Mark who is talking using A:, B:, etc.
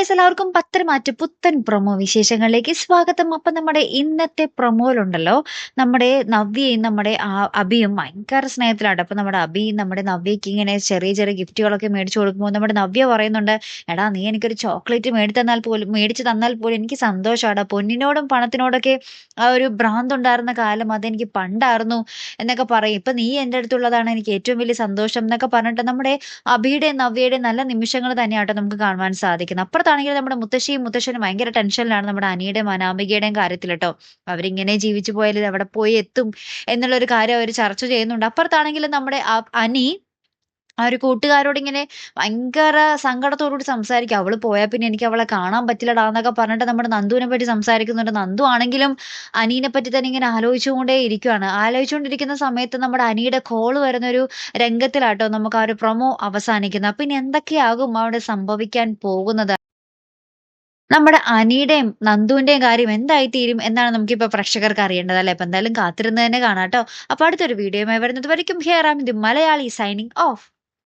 A: Guys എല്ലാവർക്കും പത്തരമാറ്റ് പുത്തൻ promo വിശേഷങ്ങളിലേക്ക് സ്വാഗതം. അപ്പം നമ്മുടെ ഇന്നത്തെ പ്രൊമോയിലുണ്ടല്ലോ നമ്മുടെ നവ്യയും നമ്മുടെ അബിയും ഭയങ്കര സ്നേഹത്തിലാണ്. അപ്പം നമ്മുടെ അബി നമ്മുടെ നവ്യയ്ക്ക് ഇങ്ങനെ ചെറിയ ചെറിയ ഗിഫ്റ്റുകളൊക്കെ മേടിച്ചു കൊടുക്കുമ്പോൾ നമ്മുടെ നവ്യ പറയുന്നുണ്ട് എടാ നീ എനിക്കൊരു ചോക്ലേറ്റ് മേടി തന്നാൽ പോലും മേടിച്ച് തന്നാൽ പോലും എനിക്ക് സന്തോഷമാണ് പൊന്നിനോടും പണത്തിനോടൊക്കെ ആ ഒരു ഭ്രാന്തുണ്ടായിരുന്ന കാലം അതെനിക്ക് പണ്ടായിരുന്നു എന്നൊക്കെ പറയും. ഇപ്പം നീ എന്റെ അടുത്തുള്ളതാണ് എനിക്ക് ഏറ്റവും വലിയ സന്തോഷം എന്നൊക്കെ പറഞ്ഞിട്ട് നമ്മുടെ അബിയുടെയും നവ്യയുടെ നല്ല നിമിഷങ്ങൾ തന്നെയാട്ടോ നമുക്ക് കാണുവാൻ സാധിക്കുന്നത്. അപ്പുറത്താണെങ്കിൽ നമ്മുടെ മുത്തശ്ശിയും മുത്തശ്ശനും ഭയങ്കര ടെൻഷനിലാണ് നമ്മുടെ അനിയുടെയും അനാമികയുടെയും കാര്യത്തിൽ കേട്ടോ. അവരിങ്ങനെ ജീവിച്ചു പോയാൽ അവിടെ പോയി എത്തും എന്നുള്ള ഒരു കാര്യം അവർ ചർച്ച ചെയ്യുന്നുണ്ട്. അപ്പുറത്താണെങ്കിൽ നമ്മുടെ അനി ആ ഒരു കൂട്ടുകാരോട് ഇങ്ങനെ ഭയങ്കര സങ്കടത്തോടുകൂടി സംസാരിക്കും. അവൾ പോയാൽ പിന്നെ എനിക്ക് അവളെ കാണാൻ പറ്റില്ലടാ എന്നൊക്കെ പറഞ്ഞിട്ട് നമ്മുടെ നന്ദുവിനെ പറ്റി സംസാരിക്കുന്നുണ്ട്. നന്ദു ആണെങ്കിലും അനീനെ പറ്റി തന്നെ ഇങ്ങനെ ആലോചിച്ചുകൊണ്ടേ ഇരിക്കുവാണ്. ആലോചിച്ചുകൊണ്ടിരിക്കുന്ന സമയത്ത് നമ്മുടെ അനിയുടെ കോൾ വരുന്ന ഒരു രംഗത്തിലാട്ടോ നമുക്ക് ആ ഒരു പ്രൊമോ അവസാനിക്കുന്നത്. പിന്നെ എന്തൊക്കെയാകും അവിടെ സംഭവിക്കാൻ പോകുന്നത്? നമ്മുടെ അനിയുടെയും നന്ദുവിന്റെയും കാര്യം എന്തായി തീരും എന്നാണ് നമുക്കിപ്പോ പ്രേക്ഷകർക്ക് അറിയേണ്ടത് അല്ലെ? അപ്പൊ എന്തായാലും കാത്തിരുന്ന് തന്നെ കാണാട്ടോ അപ്പൊ അടുത്തൊരു വീഡിയോയുമായി വരുന്നത് വരയ്ക്കും. Here am the Malayali signing off